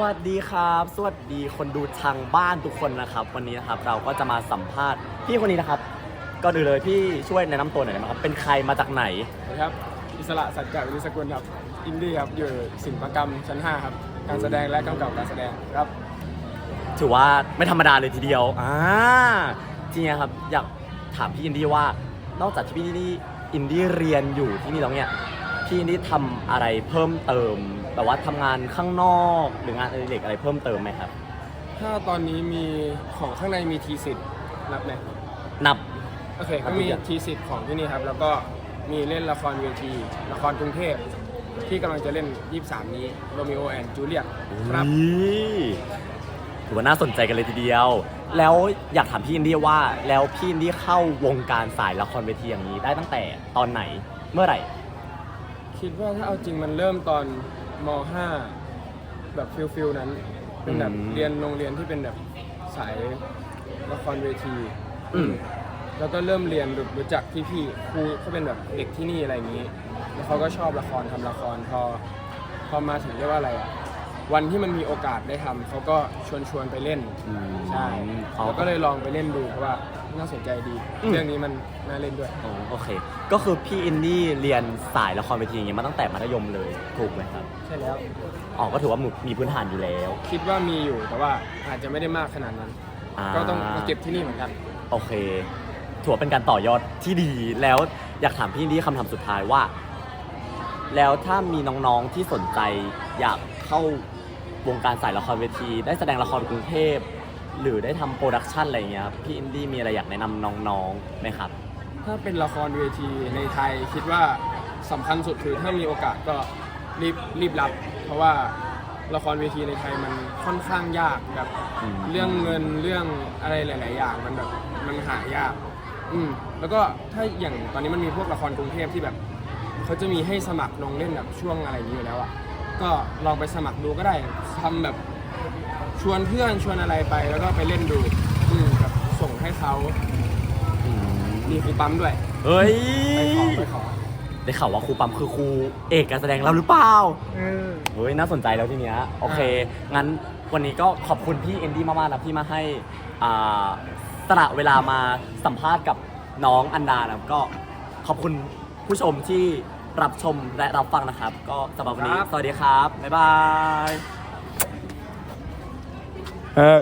วัสดีครับ สวัสดีคนดูทางบ้านทุกคนนะครับ วันนี้นะครับเราก็จะมาสัมภาษณ์พี่คนนี้นะครับก่อนอื่นเลยพี่ช่วยแนะนำตัวหน่อยได้ไหมครับเป็นใครมาจากไหนนะครับ อิสระสัจจะวิริสกุลครับ อินดี้ครับ อยู่ศิลปกรรมชั้น 5 ครับ การแสดงและกำกับการแสดงครับ ถือว่าไม่ธรรมดาเลยทีเดียวอ่าจริงๆครับอยากถามพี่อินดี้ว่านอกจากที่พี่อินดี้อินดี้เรียนอยู่ที่นี่แล้วเนี่ยพี่อินดี้ทำอะไรเพิ่มเติม แบบว่าทำงานข้างนอกหรืองานอดิเรกอะไรเพิ่มเติมไหมครับ ถ้าตอนนี้มีของข้างในมีทีสิทธิ์นับไหมนับ โอเคครัก็บมีทุกอย่างทีสิทธิ์ของที่นี่ครับ แล้วก็มีเล่นละครเวทีละครกรุงเทพที่กำลังจะเล่น 23 นี้โรมิโอแอนจูเลียตครับอุ๊ยถือว่าน่าสนใจกันเลยทีเดียว แล้วอยากถามพี่อินดี้ว่าแล้วพี่อินดี้เข้าวงการสายละครเวทีอย่างนี้ได้ตั้งแต่ตอนไหนเมื่อไหร่ คิดว่าถ้าเอาจริงมันเริ่มตอน ม .5 แบบฟิลฟิลนั้น เป็นแบบอืม เรียนโรงเรียนที่เป็นแบบสายละครเวที อืม แล้วก็เริ่มเรียนรู้รู้จักพี่ๆครูเขาเป็นแบบเด็กที่นี่อะไรอย่างนี้ แล้วเขาก็ชอบละครทำละครพอพอมาถึงเรียกว่าอะไรอะวันที่มันมีโอกาสได้ทำเขาก็ชวนชวนไปเล่นอืมใช่อ๋อ แล้วก็เลยลองไปเล่นดูเพราะว่า น่าสนใจดี อืม เรื่องนี้มันน่าเล่นด้วย อ๋อโอเค ก็คือพี่อินดี้เรียนสายละครเวทีอย่างเงี้ยมาตั้งแต่มัธยมเลยถูกไหมครับใช่แล้ว อ๋อก็ถือว่ามีพื้นฐานอยู่แล้วคิดว่ามีอยู่แต่ว่าอาจจะไม่ได้มากขนาดนั้นา ก็ต้องมาเก็บที่นี่เหมือนกัน โอเค ถือว่าเป็นการต่อยอดที่ดี แล้วอยากถามพี่อินดี้คำถามสุดท้ายว่า แล้วถ้ามีน้องๆที่สนใจ อยากเข้าวงการสายละครเวที ได้แสดงละครกรุงเทพ หรือได้ทำโปรดักชันอะไรอย่างเงี้ยครับพี่อินดี้มีอะไรอยากแนะนำน้องๆไหมครับ ถ้าเป็นละครเวทีในไทยคิดว่าสำคัญสุดคือถ้ามีโอกาสก็รีบรีบรับ เพราะว่าละครเวทีในไทยมันค่อนข้างยากแบบอืม เรื่องเงินเรื่องอะไรหลาย ๆ อย่างมันแบบมันหายาก อืมแล้วก็ถ้าอย่างตอนนี้มันมีพวกละครกรุงเทพที่แบบเขาจะมีให้สมัครลงเล่นแบบช่วงอะไรอย่างนี้อยู่แล้วอะก็ลองไปสมัครดูก็ได้ทำแบบ ชวนเพื่อนชวนอะไรไปแล้วก็ไปเล่นดูอืมแบบส่งให้เขามีครูปั๊มด้วยเฮ้ย ไปขอไปขอได้ข่าวว่าครูปั๊มคือครูเอกการแสดงเราหรือเปล่าเฮ้ยน่าสนใจแล้วทีเนี้ยโอเค งั้นวันนี้ก็ขอบคุณพี่เอนดี้มากๆนะที่มาให้อ่าสละเวลามาสัมภาษณ์กับน้องอันดานะก็ขอบคุณผู้ชมที่รับชมและรับฟังนะครับ ก็สำหรับวันนี้ ครับ สวัสดีครับ บ๊ายบาย เออ